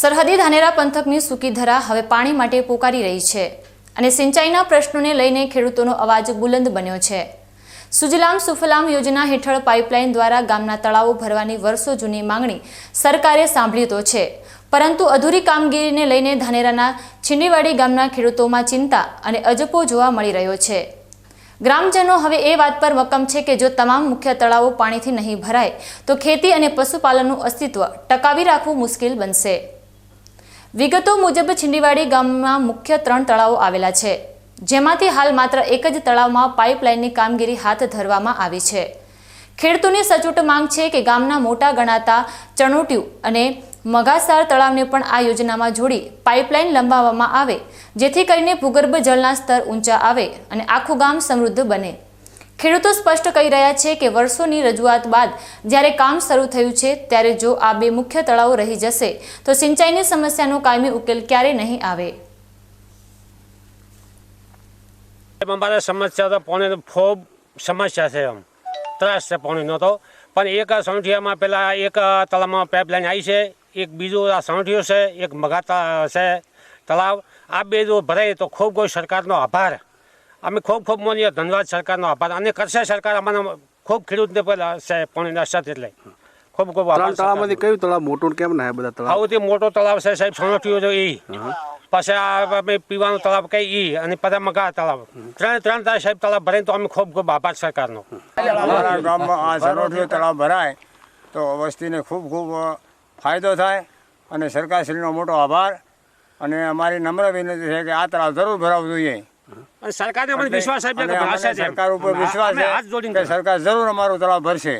સરહદી ધાનેરા પંથકની સુકીધરા હવે પાણી માટે પોકારી રહી છે અને સિંચાઈના પ્રશ્નોને લઈને ખેડૂતોનો અવાજ બુલંદ બન્યો છે. સુજલામ સુફલામ યોજના હેઠળ પાઇપલાઇન દ્વારા ગામના તળાવો ભરવાની વર્ષો જૂની માંગણી સરકારે સાંભળી તો છે. પરંતુ અધૂરી કામગીરીને લઈને ધાનેરાના છીંડીવાડી ગામના ખેડૂતોમાં ચિંતા અને અજપો જોવા મળી રહ્યો છે. ગ્રામજનો હવે એ વાત પર મક્કમ છે કે જો તમામ મુખ્ય તળાવો પાણીથી નહીં ભરાય, તો ખેતી અને પશુપાલનનું અસ્તિત્વ ટકાવી રાખવું મુશ્કેલ બનશે. વિગતો મુજબ છિંડીવાડી ગામમાં મુખ્ય ત્રણ તળાવો આવેલા છે. જેમાંથી હાલ માત્ર એક જ તળાવમાં પાઇપલાઇનની કામગીરી હાથ ધરવામાં આવી છે. ખેડૂતોની સચોટ માંગ છે કે ગામના મોટા ગણાતા ચણોટ્યુ અને મગાસાર તળાવને પણ આ યોજનામાં જોડી પાઇપલાઇન લંબાવવામાં આવે, જેથી કરીને ભૂગર્ભ જળના સ્તર ઊંચા આવે અને આખું ગામ સમૃદ્ધ બને. ખેડૂતો સ્પષ્ટ કહી રહ્યા છે કે વર્ષોની રજૂઆત બાદ જ્યારે કામ શરૂ થયું છે, ત્યારે જો આ બે મુખ્ય તળાવો રહી જશે, તો સિંચાઈની સમસ્યાનો કાયમી ઉકેલ ક્યારે નહીં આવે. અમારે સમસ્યા તો પાણી ખૂબ સમસ્યા છે એમ. ત્રાસ છે પાણીનો તો. પણ એક સણઠિયામાં પેલા એક તળાવમાં પાઇપલાઇન આવી છે, એક બીજું આ સણઠિયો છે, એક મગાતા છે તળાવ. આ બે જો ભરાય તો ખૂબ કોઈ સરકારનો આભાર. અમે ખૂબ ખૂબ માનીએ ધન્યવાદ સરકારનો આભાર. અને કરશે સરકાર અમને ખૂબ ખેડૂતને પહેલાં છે પાણીના અસર એટલે ખૂબ ખૂબ આભાર તળાવમાંથી કયું તળાવ મોટું કેમ ના બધા તળાવ? સૌથી મોટો તળાવ છે સાહેબ સણઠિયો તો એ પછી આ અમે પીવાનું તળાવ કઈ ઈ અને પછી મગા તળાવ. ત્રણ ત્રણ તાર સાહેબ તળાવ ભરાય તો અમે ખૂબ ખૂબ આભાર સરકારનો. અમારા ગામમાં આ સરોઠીઓ તળાવ ભરાય તો વસ્તીને ખૂબ ખૂબ ફાયદો થાય અને સરકારશ્રીનો મોટો આભાર. અને અમારી નમ્ર વિનંતી છે કે આ તળાવ જરૂર ભરાવવું જોઈએ. સરકારને પણ વિશ્વાસ આપ્યો કે ભરાશે સરકાર ઉપર વિશ્વાસ છે હાથ જોડીને સરકાર જરૂર અમારો તળાવ ભરશે.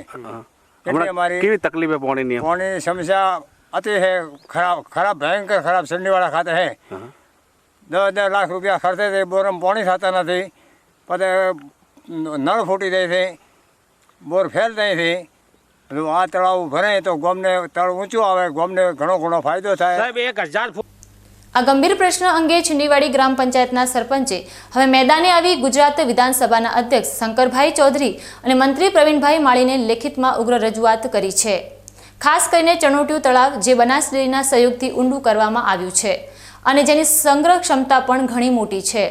એટલે અમારી કેવી તકલીફ પાણીની? પાણીની સમસ્યા અતિ હે ખરાબ ખરાબ ભયંકર ખરાબ સંડીવાળા ખાતે હે. દસ દસ લાખ રૂપિયા ખર્ચે છે બોરમ પાણી થતા નથી. પછી નળ ફૂટી જાય છે. બોર ફેલ થાય છે. આ તળાવ ભરે તો ગોમને તળ ઊંચું આવે ગોમને ઘણો ઘણો ફાયદો થાય. સાહેબ એક હજાર ફૂટ આ ગંભીર પ્રશ્ન અંગે છીંડીવાડી ગ્રામ પંચાયતના સરપંચે હવે મેદાને આવી ગુજરાત વિધાનસભાના અધ્યક્ષ શંકરભાઈ ચૌધરી અને મંત્રી પ્રવીણભાઈ માળીને લેખિતમાં ઉગ્ર રજૂઆત કરી છે. ખાસ કરીને ચણોટિયું તળાવ જે બનાસ ડેરીના સહયોગથી ઊંડું કરવામાં આવ્યું છે અને જેની સંગ્રહ ક્ષમતા પણ ઘણી મોટી છે.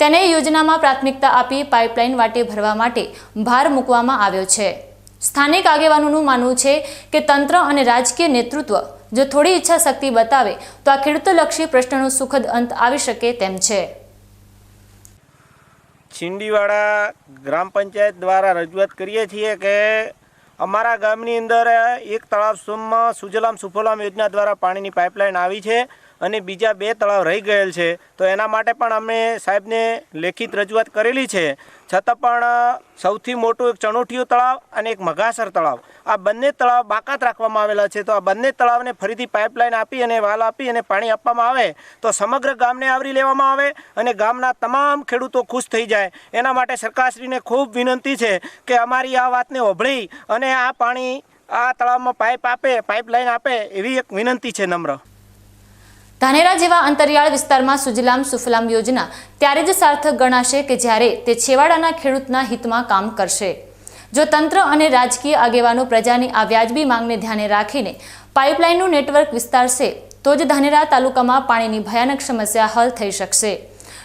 તેને યોજનામાં પ્રાથમિકતા આપી પાઇપલાઇન વાટે ભરવા માટે ભાર મૂકવામાં આવ્યો છે. સ્થાનિક આગેવાનોનું માનવું છે કે તંત્ર અને રાજકીય નેતૃત્વ જો થોડી ઈચ્છા શક્તિ બતાવે, તો આ ખેડૂતલક્ષી પ્રશ્નનો સુખદ અંત આવી શકે તેમ છે. છીંડીવાડા ગ્રામ પંચાયત દ્વારા રજૂઆત કરીએ છીએ કે અમારા ગામની અંદર એક તળાવ સુમમાં સુજલામ સુફલામ યોજના દ્વારા પાણીની પાઇપલાઇન આવી છે. અને બીજા બે તળાવ રહી ગયેલ છે. તો એના માટે પણ અમે સાહેબને લેખિત રજૂઆત કરેલી છે. છતાં પણ સૌથી મોટું એક ચણોઠિયું તળાવ અને એક મઘાસર તળાવ. આ બંને તળાવ બાકાત રાખવામાં આવેલા છે. તો આ બંને તળાવને ફરીથી પાઇપલાઇન આપી અને વાલ આપી અને પાણી આપવામાં આવે, તો સમગ્ર ગામને આવરી લેવામાં આવે અને ગામના તમામ ખેડૂતો ખુશ થઈ જાય. એના માટે સરકારશ્રીને ખૂબ વિનંતી છે કે અમારી આ વાતને ઓભળી અને આ પાણી આ તળાવમાં પાઇપ આપે, પાઇપલાઇન આપે એવી એક વિનંતી છે નમ્ર. ધાનેરા જેવા અંતરિયાળ વિસ્તારમાં સુજલામ સુફલામ યોજના ત્યારે જ સાર્થક ગણાશે કે જ્યારે તે છેવાડાના ખેડૂતના હિતમાં કામ કરશે. જો તંત્ર અને રાજકીય આગેવાનો પ્રજાની આ વ્યાજબી માંગને ધ્યાને રાખીને પાઇપલાઇનનું નેટવર્ક વિસ્તારશે, તો જ ધાનેરા તાલુકામાં પાણીની ભયાનક સમસ્યા હલ થઈ શકશે.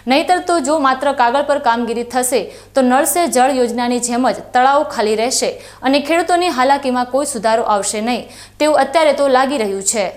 નહીતર તો જો માત્ર કાગળ પર કામગીરી થશે, તો નળ સે જળ યોજનાની જેમ જ તળાવો ખાલી રહેશે અને ખેડૂતોની હાલાકીમાં કોઈ સુધારો આવશે નહીં, તેવું અત્યારે તો લાગી રહ્યું છે.